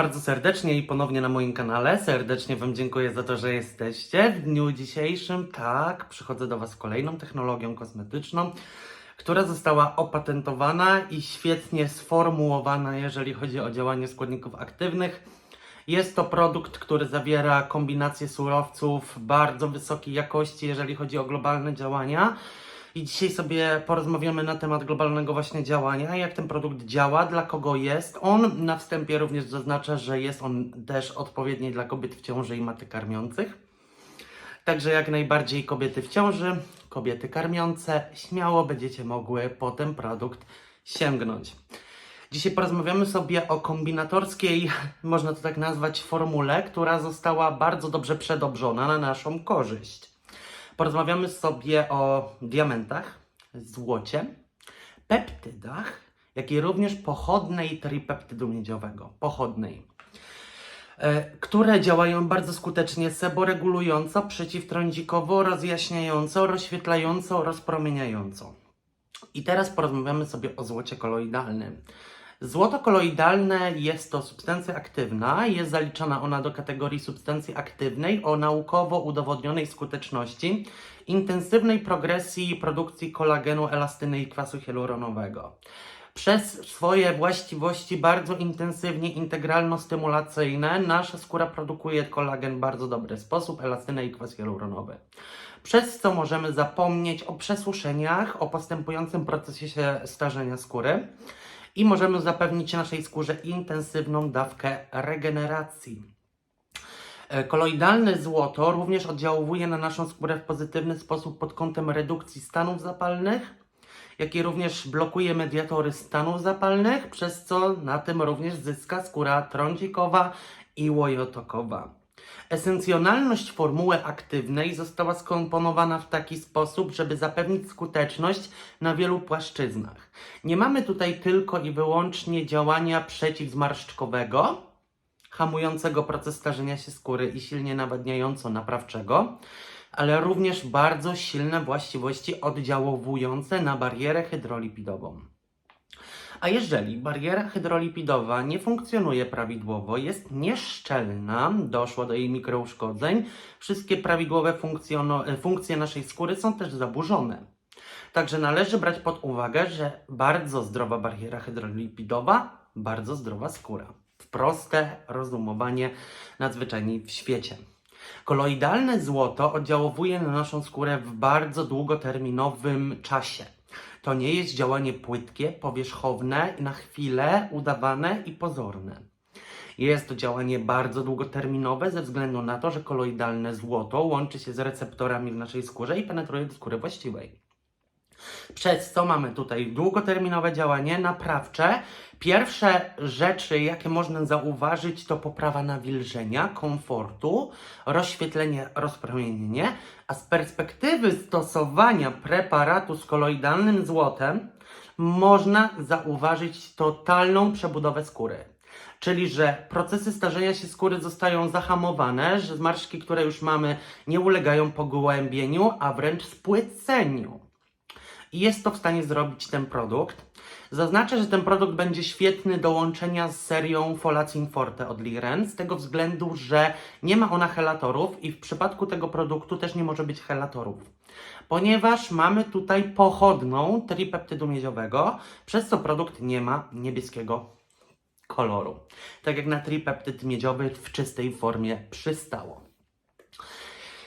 bardzo serdecznie i ponownie na moim kanale. Serdecznie Wam dziękuję za to, że jesteście. W dniu dzisiejszym, tak, przychodzę do Was z kolejną technologią kosmetyczną, która została opatentowana i świetnie sformułowana, jeżeli chodzi o działanie składników aktywnych. Jest to produkt, który zawiera kombinację surowców bardzo wysokiej jakości, jeżeli chodzi o globalne działania. I dzisiaj sobie porozmawiamy na temat globalnego właśnie działania, jak ten produkt działa, dla kogo jest on. Na wstępie również zaznaczę, że jest on też odpowiedni dla kobiet w ciąży i matek karmiących. Także jak najbardziej kobiety w ciąży, kobiety karmiące, śmiało będziecie mogły po ten produkt sięgnąć. Dzisiaj porozmawiamy sobie o kombinatorskiej, można to tak nazwać, formule, która została bardzo dobrze przedobrzona na naszą korzyść. Porozmawiamy sobie o diamentach, złocie, peptydach, jak i również pochodnej tripeptydu miedziowego. Pochodnej. e, Które działają bardzo skutecznie seboregulująco, przeciwtrądzikowo, rozjaśniająco, rozświetlająco, rozpromieniająco. I teraz porozmawiamy sobie o złocie koloidalnym. Złoto koloidalne jest to substancja aktywna, jest zaliczana ona do kategorii substancji aktywnej o naukowo udowodnionej skuteczności, intensywnej progresji produkcji kolagenu, elastyny i kwasu hialuronowego. Przez swoje właściwości bardzo intensywnie integralno-stymulacyjne nasza skóra produkuje kolagen w bardzo dobry sposób, elastynę i kwas hialuronowy. Przez co możemy zapomnieć o przesuszeniach, o postępującym procesie starzenia skóry i możemy zapewnić naszej skórze intensywną dawkę regeneracji. E, Koloidalne złoto również oddziałuje na naszą skórę w pozytywny sposób pod kątem redukcji stanów zapalnych, jak i również blokuje mediatory stanów zapalnych, przez co na tym również zyska skóra trądzikowa i łojotokowa. Esencjonalność formuły aktywnej została skomponowana w taki sposób, żeby zapewnić skuteczność na wielu płaszczyznach. Nie mamy tutaj tylko i wyłącznie działania przeciwzmarszczkowego, hamującego proces starzenia się skóry i silnie nawadniająco-naprawczego, ale również bardzo silne właściwości oddziałowujące na barierę hydrolipidową. A jeżeli bariera hydrolipidowa nie funkcjonuje prawidłowo, jest nieszczelna, doszło do jej mikrouszkodzeń, wszystkie prawidłowe funkcje naszej skóry są też zaburzone. Także należy brać pod uwagę, że bardzo zdrowa bariera hydrolipidowa, bardzo zdrowa skóra. Proste rozumowanie nadzwyczajniej w świecie. Koloidalne złoto oddziałuje na naszą skórę w bardzo długoterminowym czasie. To nie jest działanie płytkie, powierzchowne, na chwilę udawane i pozorne. Jest to działanie bardzo długoterminowe ze względu na to, że koloidalne złoto łączy się z receptorami w naszej skórze i penetruje do skóry właściwej. Przez co mamy tutaj długoterminowe działanie naprawcze. Pierwsze rzeczy, jakie można zauważyć, to poprawa nawilżenia, komfortu, rozświetlenie, rozpromienienie, a z perspektywy stosowania preparatu z koloidalnym złotem można zauważyć totalną przebudowę skóry. Czyli, że procesy starzenia się skóry zostają zahamowane, że zmarszczki, które już mamy, nie ulegają pogłębieniu, a wręcz spłyceniu i jest to w stanie zrobić ten produkt. Zaznaczę, że ten produkt będzie świetny do łączenia z serią Folacin Forte od Liren, z tego względu, że nie ma ona helatorów i w przypadku tego produktu też nie może być helatorów. Ponieważ mamy tutaj pochodną tripeptydu miedziowego, przez co produkt nie ma niebieskiego koloru. Tak jak na tripeptyd miedziowy w czystej formie przystało.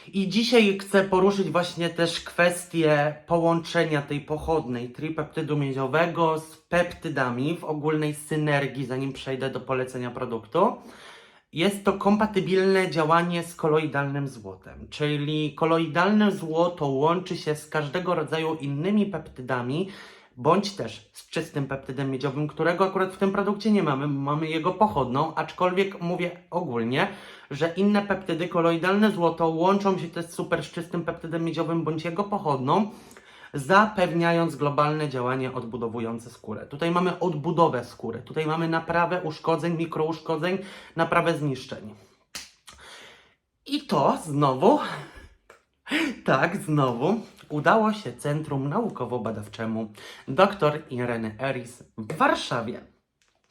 I dzisiaj chcę poruszyć właśnie też kwestię połączenia tej pochodnej tripeptydu miedziowego z peptydami w ogólnej synergii, zanim przejdę do polecenia produktu. Jest to kompatybilne działanie z koloidalnym złotem, czyli koloidalne złoto łączy się z każdego rodzaju innymi peptydami, bądź też z czystym peptydem miedziowym, którego akurat w tym produkcie nie mamy, mamy jego pochodną, aczkolwiek mówię ogólnie, że inne peptydy koloidalne złoto łączą się też super z czystym peptydem miedziowym bądź jego pochodną, zapewniając globalne działanie odbudowujące skórę. Tutaj mamy odbudowę skóry, tutaj mamy naprawę uszkodzeń, mikrouszkodzeń, naprawę zniszczeń. I to znowu, tak, znowu udało się Centrum Naukowo-Badawczemu dr Ireny Eris w Warszawie.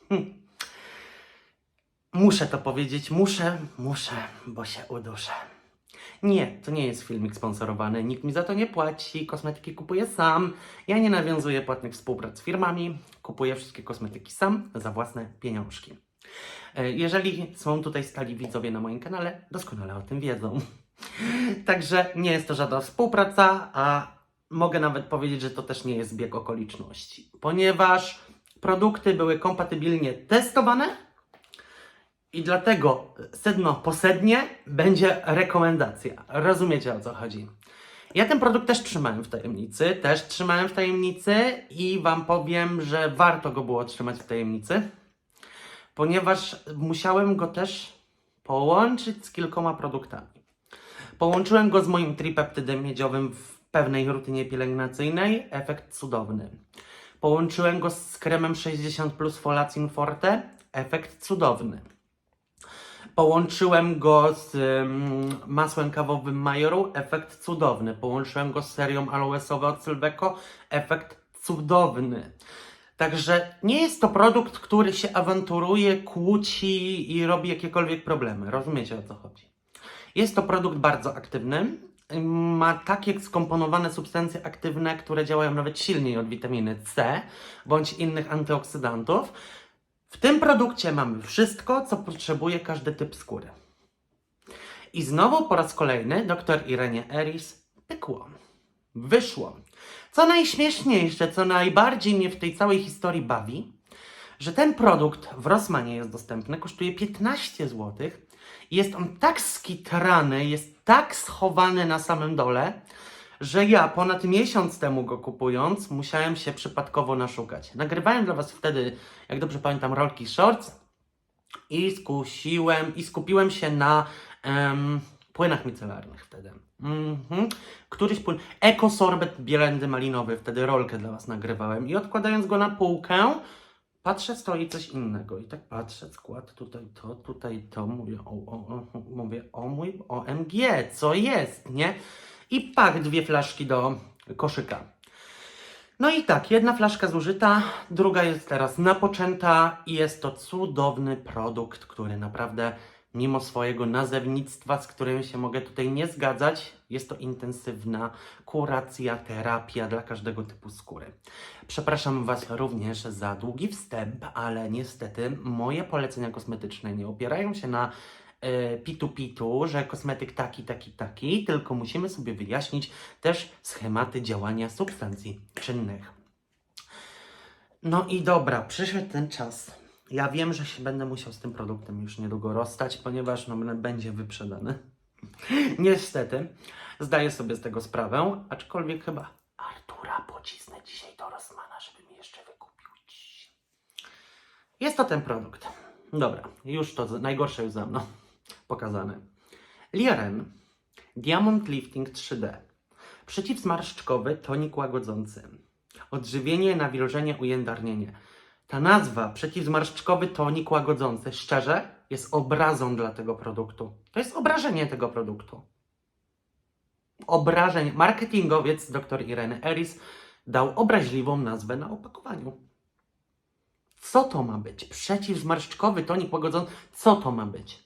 Hm. Muszę to powiedzieć, muszę, muszę, bo się uduszę. Nie, to nie jest filmik sponsorowany, nikt mi za to nie płaci, kosmetyki kupuję sam. Ja nie nawiązuję płatnych współprac z firmami, kupuję wszystkie kosmetyki sam za własne pieniążki. E, Jeżeli są tutaj stali widzowie na moim kanale, doskonale o tym wiedzą. Także nie jest to żadna współpraca, a mogę nawet powiedzieć, że to też nie jest zbieg okoliczności, ponieważ produkty były kompatybilnie testowane i dlatego sedno posednie będzie rekomendacja. Rozumiecie o co chodzi? Ja ten produkt też trzymałem w tajemnicy, też trzymałem w tajemnicy i Wam powiem, że warto go było trzymać w tajemnicy, ponieważ musiałem go też połączyć z kilkoma produktami. Połączyłem go z moim tripeptydem miedziowym w pewnej rutynie pielęgnacyjnej, efekt cudowny. Połączyłem go z kremem 60 plus Folacin Forte, efekt cudowny. Połączyłem go z ym, masłem kawowym Majoru, efekt cudowny. Połączyłem go z serią aloesowa od Sylveco, efekt cudowny. Także nie jest to produkt, który się awanturuje, kłóci i robi jakiekolwiek problemy. Rozumiecie o co chodzi? Jest to produkt bardzo aktywny. Ma takie skomponowane substancje aktywne, które działają nawet silniej od witaminy C bądź innych antyoksydantów. W tym produkcie mamy wszystko, co potrzebuje każdy typ skóry. I znowu po raz kolejny dr Irenie Eris pykło. Wyszło. Co najśmieszniejsze, co najbardziej mnie w tej całej historii bawi, że ten produkt w Rossmanie jest dostępny, kosztuje 15 zł. Jest on tak skitrany, jest tak schowany na samym dole, że ja ponad miesiąc temu go kupując, musiałem się przypadkowo naszukać. Nagrywałem dla Was wtedy, jak dobrze pamiętam, rolki shorts i skusiłem i skupiłem się na em, płynach micelarnych wtedy. Mhm. Któryś płyn. Ekosorbet bielendy malinowy, wtedy rolkę dla Was nagrywałem i odkładając go na półkę, patrzę, stoi coś innego i tak patrzę, skład tutaj to, tutaj to, mówię o, o, o, mówię o mój OMG, co jest, nie? I pak, dwie flaszki do koszyka. No i tak, jedna flaszka zużyta, druga jest teraz napoczęta i jest to cudowny produkt, który naprawdę mimo swojego nazewnictwa, z którym się mogę tutaj nie zgadzać, jest to intensywna kuracja, terapia dla każdego typu skóry. Przepraszam Was również za długi wstęp, ale niestety moje polecenia kosmetyczne nie opierają się na e, pitu-pitu, że kosmetyk taki, taki, taki, tylko musimy sobie wyjaśnić też schematy działania substancji czynnych. No i dobra, przyszedł ten czas. Ja wiem, że się będę musiał z tym produktem już niedługo rozstać, ponieważ no, będzie wyprzedany. Niestety, zdaję sobie z tego sprawę, aczkolwiek chyba Artura pocisnę dzisiaj do Rossmana, żeby mi jeszcze wykupił. Jest to ten produkt. Dobra, już to najgorsze już za mną pokazane. Liaren Diamond Lifting 3D. Przeciwzmarszczkowy tonik łagodzący. Odżywienie, nawilżenie, ujędarnienie. Ta nazwa, przeciwzmarszczkowy tonik łagodzący, szczerze, jest obrazą dla tego produktu. To jest obrażenie tego produktu. Obrażenie. Marketingowiec dr Ireny Eris dał obraźliwą nazwę na opakowaniu. Co to ma być? Przeciwzmarszczkowy tonik łagodzący. Co to ma być?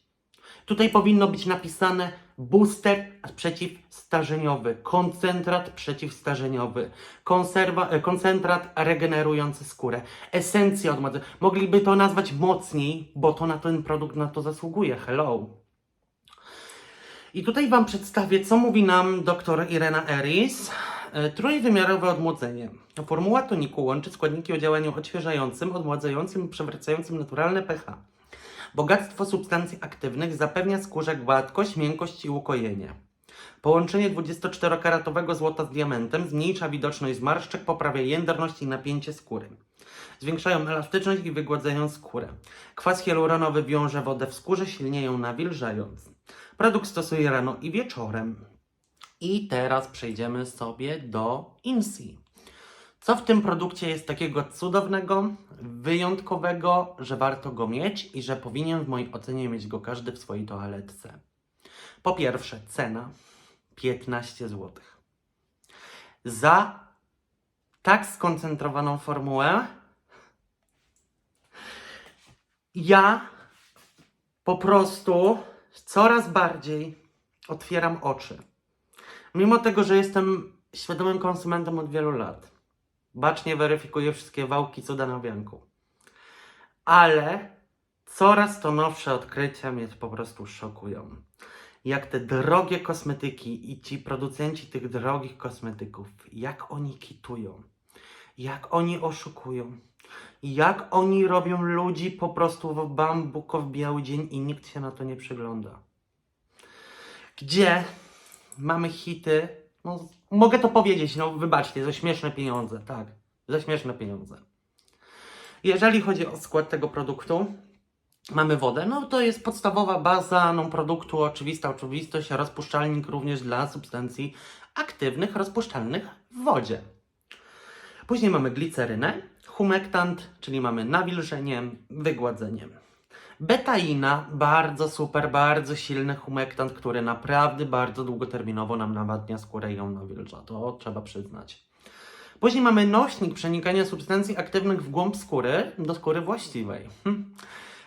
Tutaj powinno być napisane booster przeciwstarzeniowy, koncentrat przeciwstarzeniowy, konserwa, e, koncentrat regenerujący skórę, esencja odmładzenia. Mogliby to nazwać mocniej, bo to na ten produkt na to zasługuje. Hello. I tutaj Wam przedstawię, co mówi nam dr Irena Eris. E, Trójwymiarowe odmłodzenie. Formuła toniku łączy składniki o działaniu odświeżającym, odmładzającym i przewracającym naturalne pH. Bogactwo substancji aktywnych zapewnia skórze gładkość, miękkość i ukojenie. Połączenie 24-karatowego złota z diamentem zmniejsza widoczność zmarszczek, poprawia jędrność i napięcie skóry. Zwiększają elastyczność i wygładzają skórę. Kwas hialuronowy wiąże wodę w skórze, silnie ją nawilżając. Produkt stosuje rano i wieczorem. I teraz przejdziemy sobie do Insi. Co w tym produkcie jest takiego cudownego, wyjątkowego, że warto go mieć i że powinien w mojej ocenie mieć go każdy w swojej toaletce? Po pierwsze, cena 15 zł. Za tak skoncentrowaną formułę ja po prostu coraz bardziej otwieram oczy. Mimo tego, że jestem świadomym konsumentem od wielu lat, bacznie weryfikuję wszystkie wałki cuda na wianku, ale coraz to nowsze odkrycia mnie po prostu szokują. Jak te drogie kosmetyki i ci producenci tych drogich kosmetyków, jak oni kitują, jak oni oszukują, jak oni robią ludzi po prostu w bambuko w biały dzień i nikt się na to nie przygląda. Gdzie mamy hity, no mogę to powiedzieć, no wybaczcie, za śmieszne pieniądze, tak, za śmieszne pieniądze. Jeżeli chodzi o skład tego produktu, mamy wodę, no to jest podstawowa baza no, produktu, oczywista oczywistość, rozpuszczalnik również dla substancji aktywnych, rozpuszczalnych w wodzie. Później mamy glicerynę, humektant, czyli mamy nawilżenie, wygładzenie. Betaina, bardzo super, bardzo silny humektant, który naprawdę bardzo długoterminowo nam nawadnia skórę i ją nawilża. To trzeba przyznać. Później mamy nośnik przenikania substancji aktywnych w głąb skóry do skóry właściwej. Hm.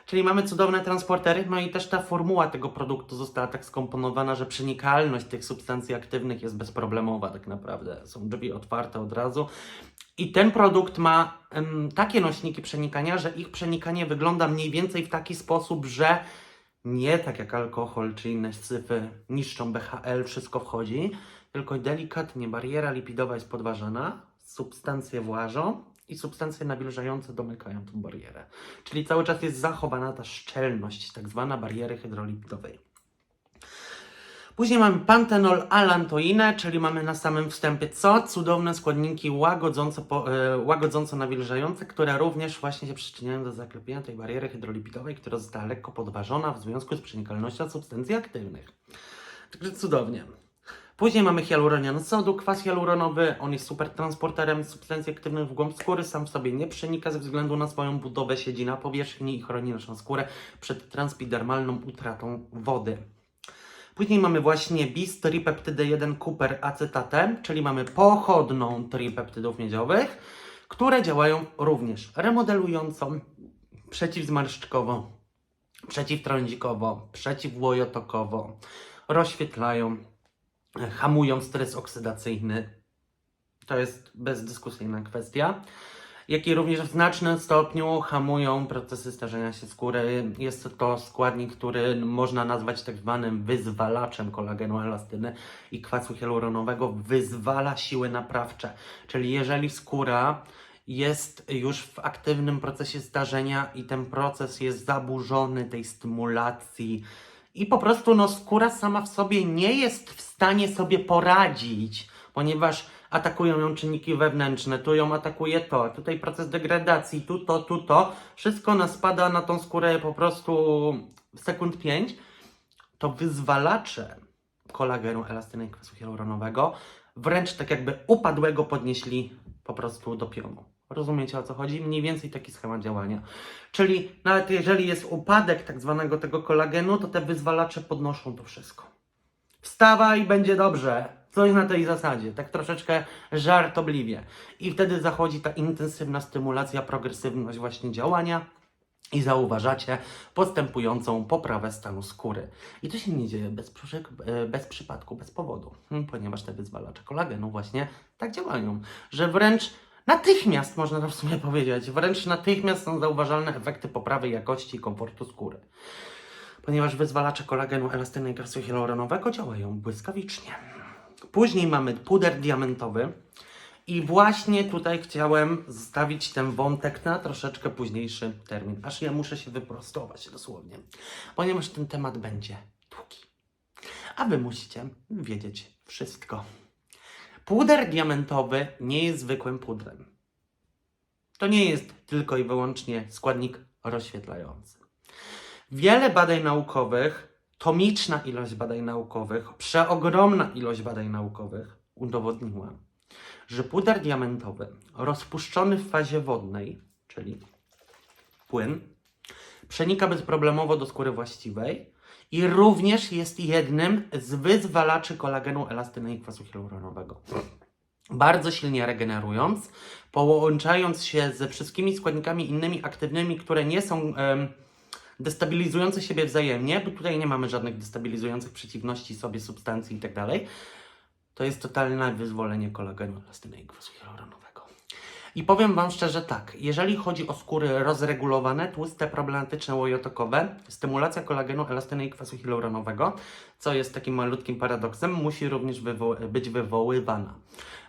Czyli mamy cudowne transportery, no i też ta formuła tego produktu została tak skomponowana, że przenikalność tych substancji aktywnych jest bezproblemowa tak naprawdę. Są drzwi otwarte od razu. I ten produkt ma em, takie nośniki przenikania, że ich przenikanie wygląda mniej więcej w taki sposób, że nie tak jak alkohol czy inne syfy niszczą BHL, wszystko wchodzi, tylko delikatnie bariera lipidowa jest podważana, substancje włażą i substancje nawilżające domykają tą barierę. Czyli cały czas jest zachowana ta szczelność, tak zwana bariery hydrolipidowej. Później mamy pantenol alantoinę, czyli mamy na samym wstępie co? Cudowne składniki łagodząco, po, e, łagodząco nawilżające, które również właśnie się przyczyniają do zaklepienia tej bariery hydrolipidowej, która została lekko podważona w związku z przenikalnością substancji aktywnych. Także cudownie. Później mamy hialuronian sodu, kwas hialuronowy, on jest super transporterem substancji aktywnych w głąb skóry, sam w sobie nie przenika ze względu na swoją budowę, siedzi na powierzchni i chroni naszą skórę przed transpidermalną utratą wody. Później mamy właśnie bis tripeptydę 1 kuper acetatę, czyli mamy pochodną tripeptydów miedziowych, które działają również remodelująco, przeciwzmarszczkowo, przeciwtrądzikowo, przeciwłojotokowo, rozświetlają, hamują stres oksydacyjny. To jest bezdyskusyjna kwestia. Jak i również w znacznym stopniu hamują procesy starzenia się skóry. Jest to składnik, który można nazwać tak zwanym wyzwalaczem kolagenu elastyny i kwasu hialuronowego. Wyzwala siły naprawcze. Czyli jeżeli skóra jest już w aktywnym procesie starzenia i ten proces jest zaburzony tej stymulacji i po prostu no, skóra sama w sobie nie jest w stanie sobie poradzić, ponieważ atakują ją czynniki wewnętrzne, tu ją atakuje to, tutaj proces degradacji, tu to, tu to, wszystko nas spada na tą skórę po prostu w sekund 5, to wyzwalacze kolagenu, elastyny i kwasu hialuronowego wręcz tak jakby upadłego podnieśli po prostu do pionu. Rozumiecie o co chodzi? Mniej więcej taki schemat działania. Czyli nawet jeżeli jest upadek tak zwanego tego kolagenu, to te wyzwalacze podnoszą to wszystko. Wstawaj, będzie dobrze. Coś na tej zasadzie, tak troszeczkę żartobliwie. I wtedy zachodzi ta intensywna stymulacja, progresywność właśnie działania i zauważacie postępującą poprawę stanu skóry. I to się nie dzieje bez, e, bez przypadku, bez powodu, Hmm, ponieważ te wyzwalacze kolagenu właśnie tak działają, że wręcz natychmiast, można to w sumie powiedzieć, wręcz natychmiast są zauważalne efekty poprawy jakości i komfortu skóry. Ponieważ wyzwalacze kolagenu, elastyny i kwasu hialuronowego działają błyskawicznie. Później mamy puder diamentowy. I właśnie tutaj chciałem zostawić ten wątek na troszeczkę późniejszy termin, aż ja muszę się wyprostować dosłownie, ponieważ ten temat będzie długi. A wy musicie wiedzieć wszystko. Puder diamentowy nie jest zwykłym pudrem. To nie jest tylko i wyłącznie składnik rozświetlający. Wiele badań naukowych, tomiczna ilość badań naukowych, przeogromna ilość badań naukowych udowodniła, że puder diamentowy rozpuszczony w fazie wodnej, czyli płyn, przenika bezproblemowo do skóry właściwej i również jest jednym z wyzwalaczy kolagenu, elastyny i kwasu hialuronowego. Bardzo silnie regenerując, połączając się ze wszystkimi składnikami innymi aktywnymi, które nie są em, destabilizujące siebie wzajemnie, bo tutaj nie mamy żadnych destabilizujących przeciwności sobie substancji i tak to jest totalne wyzwolenie kolagenu, elastyny i kwasu hialuronowego. I powiem Wam szczerze tak, jeżeli chodzi o skóry rozregulowane, tłuste, problematyczne, łojotokowe, stymulacja kolagenu, elastyny i kwasu hialuronowego, co jest takim malutkim paradoksem, musi również wywo- być wywoływana.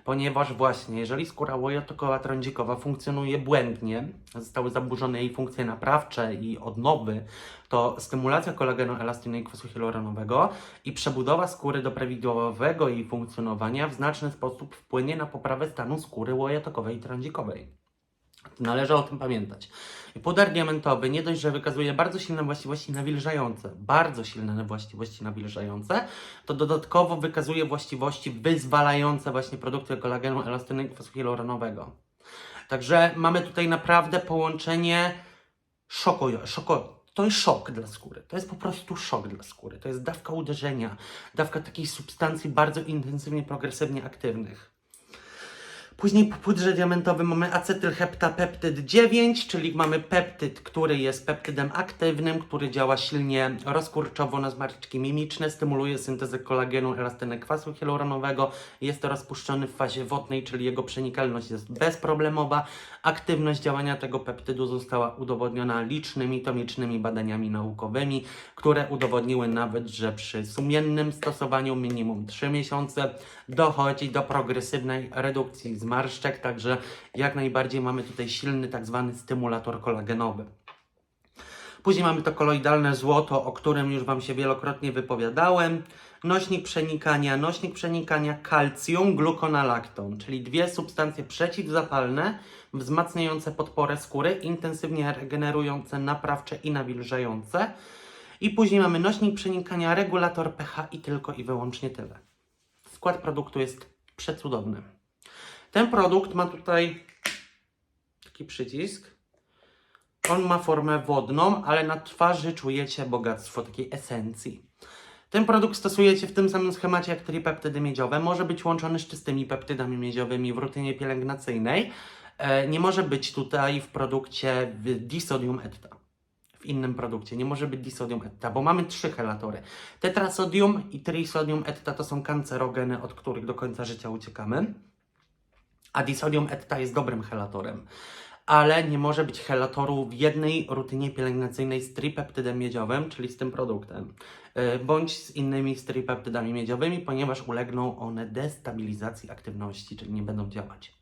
Ponieważ właśnie, jeżeli skóra łojotokowa, trądzikowa funkcjonuje błędnie, zostały zaburzone jej funkcje naprawcze i odnowy, to stymulacja kolagenu, elastyny i kwasu hialuronowego i przebudowa skóry do prawidłowego jej funkcjonowania w znaczny sposób wpłynie na poprawę stanu skóry łojotokowej i trądzikowej. Należy o tym pamiętać. Puder diamentowy nie dość, że wykazuje bardzo silne właściwości nawilżające, bardzo silne właściwości nawilżające, to dodatkowo wykazuje właściwości wyzwalające właśnie produkty kolagenu, elastyny i kwasu hialuronowego. Także mamy tutaj naprawdę połączenie szoku, szoko, to jest szok dla skóry. To jest po prostu szok dla skóry. To jest dawka uderzenia, dawka takiej substancji bardzo intensywnie, progresywnie aktywnych. Później po pudrze diamentowym mamy acetylheptapeptyd 9, czyli mamy peptyd, który jest peptydem aktywnym, który działa silnie rozkurczowo na zmarszczki mimiczne, stymuluje syntezę kolagenu, elastyny kwasu hialuronowego. Jest to rozpuszczony w fazie wodnej, czyli jego przenikalność jest bezproblemowa. Aktywność działania tego peptydu została udowodniona licznymi tomicznymi badaniami naukowymi, które udowodniły nawet, że przy sumiennym stosowaniu minimum 3 miesiące dochodzi do progresywnej redukcji zmarszczek, także jak najbardziej mamy tutaj silny tak zwany stymulator kolagenowy. Później mamy to koloidalne złoto, o którym już Wam się wielokrotnie wypowiadałem. Nośnik przenikania, nośnik przenikania kalcium, gluconalakton, czyli dwie substancje przeciwzapalne, wzmacniające podporę skóry, intensywnie regenerujące, naprawcze i nawilżające. I później mamy nośnik przenikania, regulator pH i tylko i wyłącznie tyle. Skład produktu jest przecudowny. Ten produkt ma tutaj taki przycisk. On ma formę wodną, ale na twarzy czujecie bogactwo takiej esencji. Ten produkt stosujecie w tym samym schemacie jak tripeptydy miedziowe. Może być łączony z czystymi peptydami miedziowymi w rutynie pielęgnacyjnej. E, nie może być tutaj w produkcie disodium etta. W innym produkcie nie może być disodium etta, bo mamy trzy helatory. Tetrasodium i trisodium etta to są kancerogeny, od których do końca życia uciekamy. A disodium etta jest dobrym helatorem. Ale nie może być helatoru w jednej rutynie pielęgnacyjnej z tripeptydem miedziowym, czyli z tym produktem, yy, bądź z innymi tripeptydami miedziowymi, ponieważ ulegną one destabilizacji aktywności, czyli nie będą działać.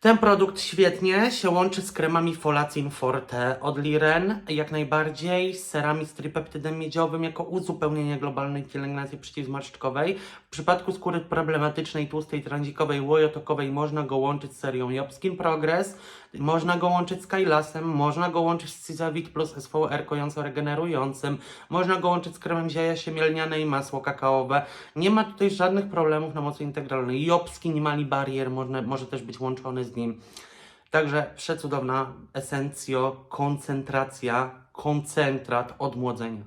Ten produkt świetnie się łączy z kremami Folacin Forte od Liren, jak najbardziej, z serami z tripeptydem miedziowym jako uzupełnienie globalnej pielęgnacji przeciwzmarszczkowej. W przypadku skóry problematycznej, tłustej, trądzikowej, łojotokowej można go łączyć z serią Jobskin Progress, można go łączyć z Kailasem, można go łączyć z Cizavit plus SVR kojąco regenerującym, można go łączyć z kremem ziaja siemielniane i masło kakaowe. Nie ma tutaj żadnych problemów na mocy integralnej. Jobski nie mali barier, można, może też być łączony z nim. Także przecudowna esencjo, koncentracja, koncentrat odmłodzenia.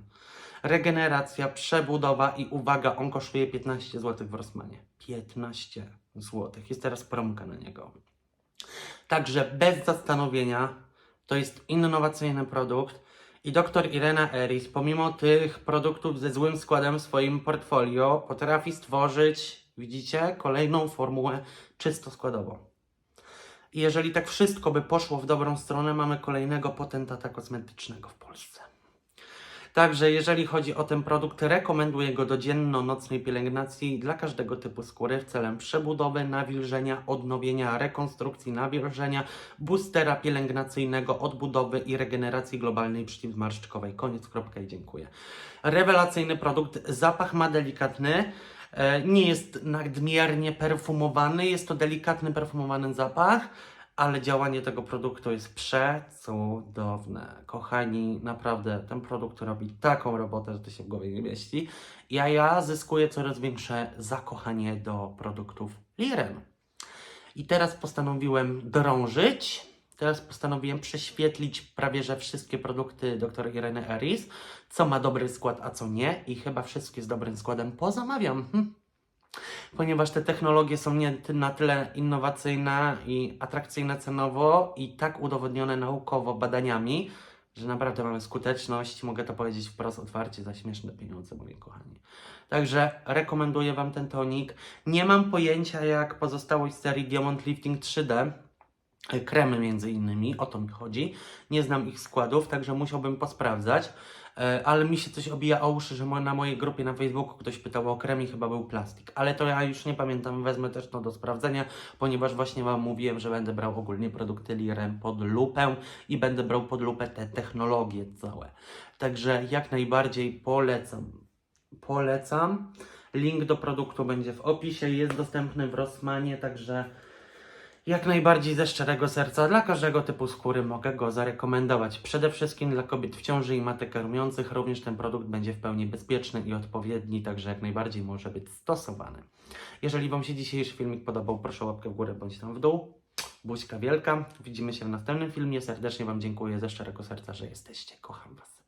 Regeneracja, przebudowa i uwaga, on kosztuje 15 zł w Rossmanie. 15 zł. Jest teraz promka na niego. Także bez zastanowienia to jest innowacyjny produkt i dr Irena Eris, pomimo tych produktów ze złym składem w swoim portfolio, potrafi stworzyć, widzicie, kolejną formułę czysto składową. Jeżeli tak wszystko by poszło w dobrą stronę, mamy kolejnego potentata kosmetycznego w Polsce. Także jeżeli chodzi o ten produkt, rekomenduję go do dzienno-nocnej pielęgnacji dla każdego typu skóry w celem przebudowy, nawilżenia, odnowienia, rekonstrukcji nawilżenia, boostera pielęgnacyjnego, odbudowy i regeneracji globalnej przeciwzmarszczkowej. Koniec, kropka i dziękuję. Rewelacyjny produkt, zapach ma delikatny. E, Nie jest nadmiernie perfumowany, jest to delikatny, perfumowany zapach, ale działanie tego produktu jest przecudowne. Kochani, naprawdę ten produkt robi taką robotę, że to się w głowie nie mieści. Ja, ja zyskuję coraz większe zakochanie do produktów Liren. I teraz postanowiłem drążyć. Teraz postanowiłem prześwietlić prawie że wszystkie produkty dr Ireny Eris, co ma dobry skład, a co nie. I chyba wszystkie z dobrym składem pozamawiam. Hm ponieważ te technologie są nie na tyle innowacyjne i atrakcyjne cenowo i tak udowodnione naukowo badaniami, że naprawdę mamy skuteczność, mogę to powiedzieć wprost otwarcie, za śmieszne pieniądze, moi kochani. Także rekomenduję Wam ten tonik. Nie mam pojęcia, jak pozostałość serii Diamond Lifting 3D, e, kremy między innymi, o to mi chodzi. Nie znam ich składów, także musiałbym posprawdzać. E, Ale mi się coś obija o uszy, że na mojej grupie na Facebooku ktoś pytał o krem i chyba był plastik. Ale to ja już nie pamiętam, wezmę też to do sprawdzenia, ponieważ właśnie Wam mówiłem, że będę brał ogólnie produkty Lirem pod lupę i będę brał pod lupę te technologie całe. Także jak najbardziej polecam. Polecam. Link do produktu będzie w opisie, jest dostępny w Rossmanie, także jak najbardziej ze szczerego serca dla każdego typu skóry mogę go zarekomendować. Przede wszystkim dla kobiet w ciąży i matek karmiących również ten produkt będzie w pełni bezpieczny i odpowiedni, także jak najbardziej może być stosowany. Jeżeli Wam się dzisiejszy filmik podobał, proszę łapkę w górę bądź tam w dół. Buźka wielka. Widzimy się w następnym filmie. Serdecznie Wam dziękuję ze szczerego serca, że jesteście. Kocham Was.